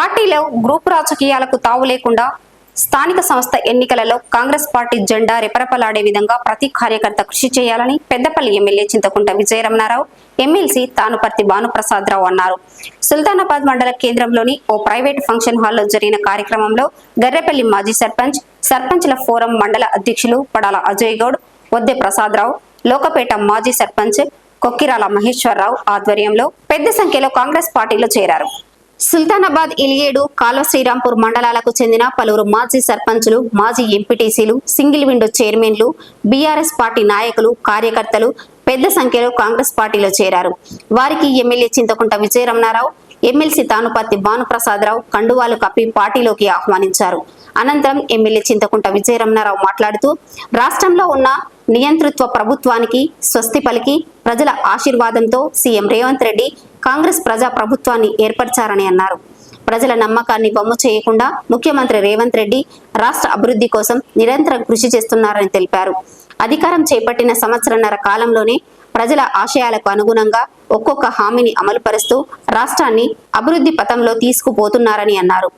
పార్టీలో గ్రూప్ రాజకీయాలకు తావు లేకుండా స్థానిక సంస్థ ఎన్నికలలో కాంగ్రెస్ పార్టీ జెండా రెపరెపలాడే విధంగా ప్రతి కార్యకర్త కృషి చేయాలని పెద్దపల్లి ఎమ్మెల్యే చింతకుంట విజయరమణారావు ఎమ్మెల్సీ తానుపర్తి భానుప్రసాదరావు అన్నారు. సుల్తానాబాద్ మండల కేంద్రంలోని ఓ ప్రైవేట్ ఫంక్షన్ హాల్లో జరిగిన కార్యక్రమంలో గర్రెపల్లి మాజీ సర్పంచ్ సర్పంచ్ల ఫోరం మండల అధ్యక్షులు పడాల అజయ్ గౌడ్ వద్దె ప్రసాదరావు లోకపేట మాజీ సర్పంచ్ కొక్కిరాల మహేశ్వరరావు ఆధ్వర్యంలో పెద్ద సంఖ్యలో కాంగ్రెస్ పార్టీలో చేరారు. సుల్తానాబాద్ ఇలియేడు కాలువ శ్రీరాంపూర్ మండలాలకు చెందిన పలువురు మాజీ సర్పంచులు మాజీ ఎంపీటీసీలు సింగిల్ విండో చైర్మన్లు బీఆర్ఎస్ పార్టీ నాయకులు కార్యకర్తలు పెద్ద సంఖ్యలో కాంగ్రెస్ పార్టీలో చేరారు. వారికి ఎమ్మెల్యే చింతకుంట విజయరమణారావు ఎమ్మెల్సీ తానుపత్తి భానుప్రసాదరావు కండువాలు కప్పి పార్టీలోకి ఆహ్వానించారు. అనంతరం ఎమ్మెల్యే చింతకుంట విజయరమణారావు మాట్లాడుతూ రాష్ట్రంలో ఉన్న నియంతృత్వ ప్రభుత్వానికి స్వస్తి పలికి ప్రజల ఆశీర్వాదంతో సీఎం రేవంత్ రెడ్డి కాంగ్రెస్ ప్రజా ప్రభుత్వాన్ని ఏర్పరిచారని అన్నారు. ప్రజల నమ్మకాన్ని బొమ్మ చేయకుండా ముఖ్యమంత్రి రేవంత్ రెడ్డి రాష్ట్ర అభివృద్ధి కోసం నిరంతరం కృషి చేస్తున్నారని తెలిపారు. అధికారం చేపట్టిన సంవత్సరన్నర కాలంలోనే ప్రజల ఆశయాలకు అనుగుణంగా ఒక్కొక్క హామీని అమలుపరుస్తూ రాష్ట్రాన్ని అభివృద్ధి పథంలో తీసుకుపోతున్నారని అన్నారు.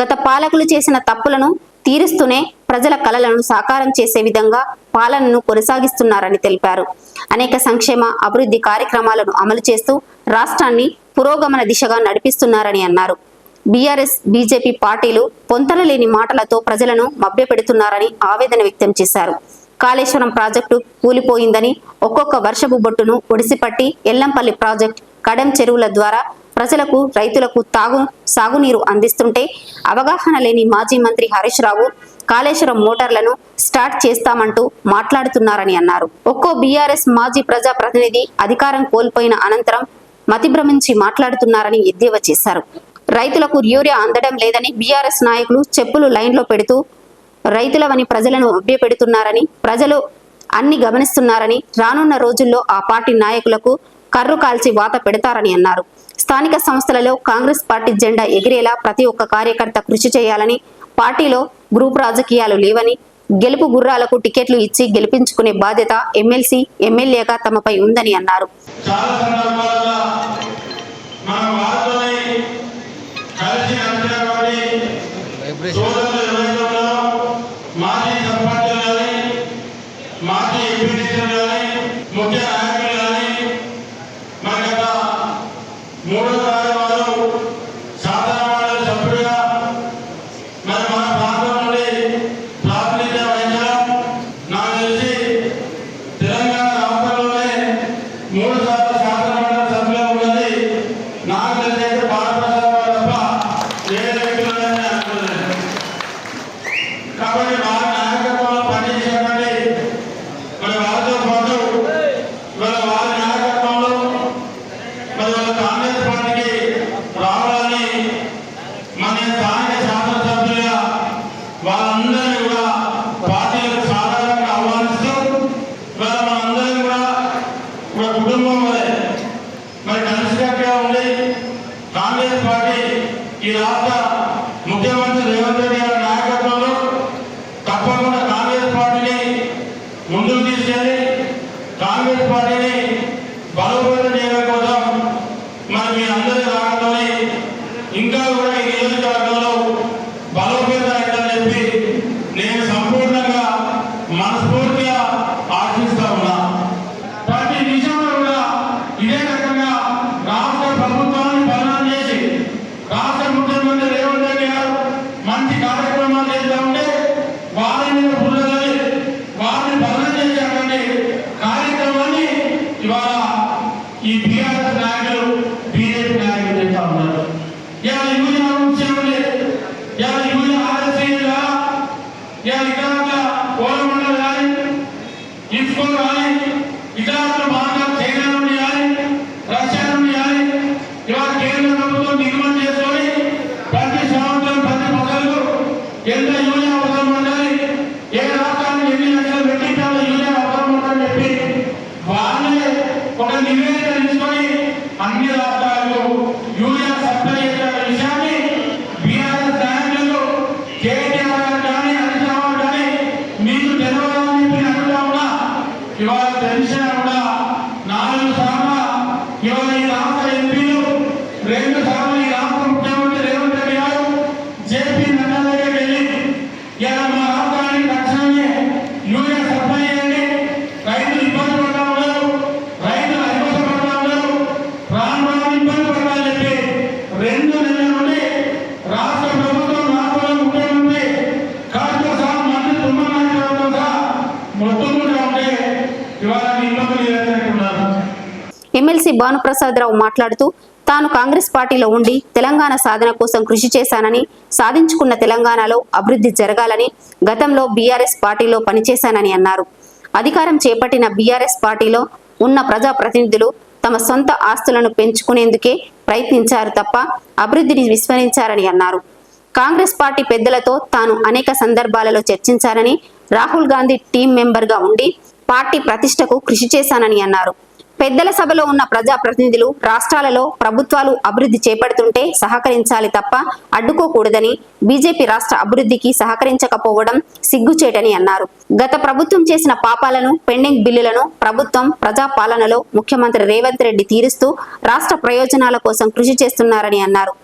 గత పాలకులు చేసిన తప్పులను తీరుస్తూనే ప్రజల కలలను సాకారం చేసే విధంగా పాలనను కొనసాగిస్తున్నారని తెలిపారు. అనేక సంక్షేమ అభివృద్ధి కార్యక్రమాలను అమలు చేస్తూ రాష్ట్రాన్ని పురోగమన దిశగా నడిపిస్తున్నారని అన్నారు. బీఆర్ఎస్ బీజేపీ పార్టీలు పొంతనలేని మాటలతో ప్రజలను మభ్యపెడుతున్నారని ఆవేదన వ్యక్తం చేశారు. కాళేశ్వరం ప్రాజెక్టు కూలిపోయిందని ఒక్కొక్క వర్షపు బొట్టును ఒడిసిపట్టి ఎల్లంపల్లి ప్రాజెక్ట్ కడెం చెరువుల ద్వారా ప్రజలకు రైతులకు తాగు సాగునీరు అందిస్తుంటే అవగాహన లేని మాజీ మంత్రి హరీష్ రావు కాళేశ్వరం మోటార్లను స్టార్ట్ చేస్తామంటూ మాట్లాడుతున్నారని అన్నారు. ఒక్కో బీఆర్ఎస్ మాజీ ప్రజా ప్రతినిధి అధికారం కోల్పోయిన అనంతరం మతిభ్రమించి మాట్లాడుతున్నారని ఎద్దేవా చేశారు. రైతులకు యూరియా అందడం లేదని బీఆర్ఎస్ నాయకులు చెప్పులు లైన్లో పెడుతూ రైతులవని ప్రజలను మభ్యపెడుతున్నారని ప్రజలు అన్ని గమనిస్తున్నారని రానున్న రోజుల్లో ఆ పార్టీ నాయకులకు కర్రు కాల్చి వాత పెడతారని అన్నారు. స్థానిక సంస్థలలో కాంగ్రెస్ పార్టీ జెండా ఎగిరేలా ప్రతి ఒక్క కార్యకర్త కృషి చేయాలని పార్టీలో గ్రూప్ రాజకీయాలు లేవని గెలుపు గుర్రాలకు టికెట్లు ఇచ్చి గెలిపించుకునే బాధ్యత ఎమ్మెల్సీ ఎమ్మెల్యేగా తమపై ఉందని అన్నారు. చాలా సందర్భాలలో మన వారితోనే కలిసి నడిచినటువంటి సోదరులు ఎవరైతే ఉన్నారో మాజీ సర్పంచులు కానీ మాజీ ఎంపీటీసీలు కానీ ముఖ్య నాయకులు కానీ మన గత మూడో తారీఖు వారు సాధారణ సభ్యుడిగా మరి మన ప్రాంతం నుండి ప్రాతినిధ్యం వహించడం నాకు తెలిసి తెలంగాణ రాష్ట్రంలోనే మూడు సార్లు శాసనమండలి సభ్యులు ఉన్నది నాకు తెలిసి భారతదేశంలో తప్ప ఏ వ్యక్తులనే అనుకోలేదు కాబట్టి వారి నాయకత్వంలో పనిచేసినటువంటి మరి వారితో పాటు మరి వారి నాయకత్వంలో మరి వాళ్ళ కాంగ్రెస్ పార్టీకి రావాలని మన స్థానిక శాసనసభ్యులుగా వాళ్ళందరినీ కూడా పార్టీలకు సాధారణంగా ఆహ్వానిస్తూ మరి మనందరం కూడా ఒక కుటుంబం వలె మరి కలిసికట్టుగా కాంగ్రెస్ పార్టీ ఈ రాష్ట్ర ముఖ్యమంత్రి రేవంత్ రెడ్డి గారి నాయకత్వంలో తప్పకుండా కాంగ్రెస్ పార్టీని ముందుకు తీసుకెళ్ళి కాంగ్రెస్ పార్టీని బలోపేతం చేయడం కోసం మరి మీ అందరి రావడంలోని ఇంకా కూడా ఈ నియోజకవర్గంలో బలోపేతం అయిందని చెప్పి నేను సంపూర్ణంగా మనస్ఫూర్తిగా ఆశిస్తా ఉన్నా ప్రతి విషయంలో కూడా ఇదే రకంగా రాష్ట్ర ప్రభుత్వాన్ని బలనం చేసి రాష్ట్ర ముఖ్యమంత్రి రేవంత్ రెడ్డి గారు మంచి కార్యక్రమాలు చేస్తూ ఉంటే వారి మీద బుర్రదని వారిని బలనం చేసేటువంటి కార్యక్రమాన్ని ఇవాళ ఈ బీఆర్ఎస్ నాయకులు బీజేపీ నాయకులు చేస్తా ఉన్నారు ఇలా యువజన విషయం లేదు ఇలా యువజన ఆర్ఎస్ఐ ఇలా ఇతర కోరమండలి కానీ ఇఫ్కో కానీ ఇతర బాగా చైనా నుండి కానీ రష్యా నుండి కానీ ఇవాళ కేంద్ర ప్రభుత్వం నిర్మాణం చేసుకొని ప్రతి సంవత్సరం ప్రతి పదవులు ఎంత యూరియా అవసరం ఉండాలి ఏ రాష్ట్రానికి ఎన్ని లక్షలు పెట్టించాలో యూరియా అవసరం ఉందని చెప్పి వాళ్ళే ఒక నివేదిక తీసుకొని అన్ని రాష్ట్రాలకు యూరియా సప్లై చేసే విషయాన్ని భానుప్రసాదరావు మాట్లాడుతూ తాను కాంగ్రెస్ పార్టీలో ఉండి తెలంగాణ సాధన కోసం కృషి చేశానని సాధించుకున్న తెలంగాణలో అభివృద్ధి జరగాలని గతంలో బీఆర్ఎస్ పార్టీలో పనిచేశానని అన్నారు. అధికారం చేపట్టిన బీఆర్ఎస్ పార్టీలో ఉన్న ప్రజాప్రతినిధులు తమ సొంత ఆస్తులను పెంచుకునేందుకే ప్రయత్నించారు తప్ప అభివృద్ధిని విస్మరించారని అన్నారు. కాంగ్రెస్ పార్టీ పెద్దలతో తాను అనేక సందర్భాలలో చర్చించానని రాహుల్ గాంధీ టీం మెంబర్గా ఉండి పార్టీ ప్రతిష్టకు కృషి చేశానని అన్నారు. పెద్దల సభలో ఉన్న ప్రజా ప్రతినిధులు రాష్ట్రాలలో ప్రభుత్వాలు అభివృద్ధి చేపడుతుంటే సహకరించాలి తప్ప అడ్డుకోకూడదని బీజేపీ రాష్ట్ర అభివృద్ధికి సహకరించకపోవడం సిగ్గుచేటని అన్నారు. గత ప్రభుత్వం చేసిన పాపాలను పెండింగ్ బిల్లులను ప్రభుత్వం ప్రజాపాలనలో ముఖ్యమంత్రి రేవంత్ రెడ్డి తీరుస్తూ రాష్ట్ర ప్రయోజనాల కోసం కృషి చేస్తున్నారని అన్నారు.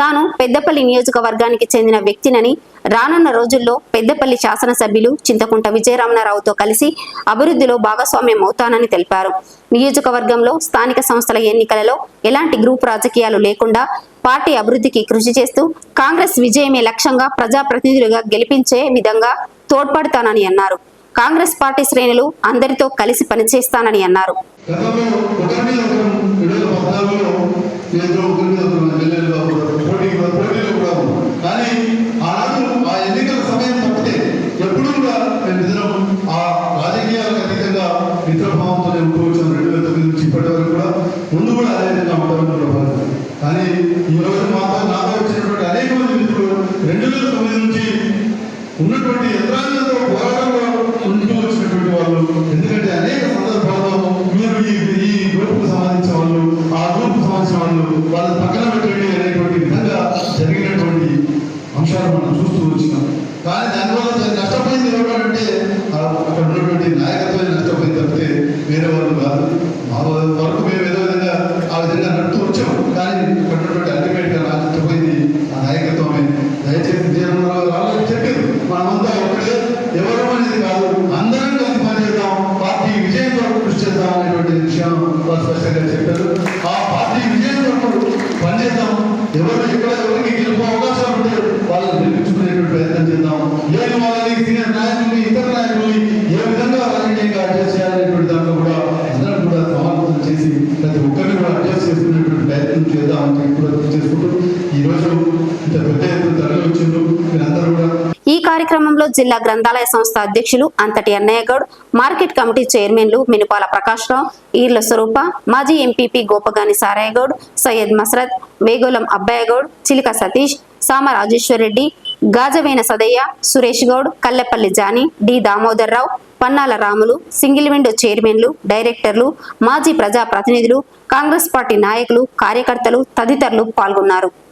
తాను పెద్దపల్లి నియోజకవర్గానికి చెందిన వ్యక్తినని రానున్న రోజుల్లో పెద్దపల్లి శాసనసభ్యులు చింతకుంట విజయరమణారావుతో కలిసి అభివృద్ధిలో భాగస్వామ్యం అవుతానని తెలిపారు. నియోజకవర్గంలో స్థానిక సంస్థల ఎన్నికలలో ఎలాంటి గ్రూప్ రాజకీయాలు లేకుండా పార్టీ అభివృద్ధికి కృషి చేస్తూ కాంగ్రెస్ విజయమే లక్ష్యంగా ప్రజాప్రతినిధులుగా గెలిపించే విధంగా తోడ్పడతానని అన్నారు. కాంగ్రెస్ పార్టీ శ్రేణులు అందరితో కలిసి పనిచేస్తానని అన్నారు. పోటీ పోటీలో కూడా కానీ ఆనాడు ఆ ఎన్నికల సమయం తప్పితే ఎప్పుడు కూడా మేము ఆ రాజకీయాలకు అతీతంగా మిత్రభావంతోనే ఉంటూ వచ్చాం రెండు వేల తొమ్మిది నుంచి ఇప్పటి వరకు కూడా ముందు కూడా అదే విధంగా ఉంటామని కూడా కానీ ఈరోజు కానీ దానివల్ల జరిగి నష్టపోయింది ఎవరంటే అక్కడ ఉన్నటువంటి నాయకత్వం నష్టపోయింది తప్పితే వేరే వాళ్ళు కాదు. మా వరకు మేము ఏదో విధంగా ఆ విధంగా నడుతూ వచ్చాం కానీ అక్కడ ఉన్నటువంటి అల్టిమేట్గా నాకు నష్టపోయింది ఆ నాయకత్వమే. దయచేసి విజయనగరం వాళ్ళకి చెప్పారు మనమంతా ఒకటే ఎవరు అనేది కాదు అందరం కలిసి పనిచేద్దాం. పార్టీ విజయం కొరకు కృషి చేద్దాం అనేటువంటి విషయం స్పష్టంగా చెప్పారు. ఆ పార్టీ విజయం కొరకు పనిచేద్దాం. ఎవరు గెలిపించుకునేటువంటి ఏది వాళ్ళని సీనియర్ నాయకుల్ని ఇతర నాయకుల్ని ఏ విధంగా రాజకీయంగా అడ్జస్ట్ చేయాలనేటువంటి దాంట్లో కూడా అందరం కూడా సమాలోచన చేసి ప్రతి ఒక్కరిని కూడా అడ్జస్ట్ చేసుకునేటువంటి ప్రయత్నం చేద్దామని చెప్పి కూడా చేసుకుంటూ ఈ రోజు ఇంత పెద్ద ఎత్తున తరలి వచ్చిండ్రు. మీరందరూ కూడా ఈ కార్యక్రమంలో జిల్లా గ్రంథాలయ సంస్థ అధ్యక్షులు అంతటి అన్నయ్యగౌడ్ మార్కెట్ కమిటీ చైర్మన్లు మినుపాల ప్రకాశ్రావు ఈర్ల స్వరూప మాజీ MPP Gopagani Sarayagoud Syed Masarat Vegolam Abbayagoud Chilika Satish Sama Rajeshwar Reddy Gajavena Sadaiah Suresh Goud Kallepalli Jani D Damodar Rao Pannala Ramulu single window చైర్మన్లు డైరెక్టర్లు మాజీ ప్రజా ప్రతినిధులు కాంగ్రెస్ పార్టీ నాయకులు కార్యకర్తలు తదితరులు పాల్గొన్నారు.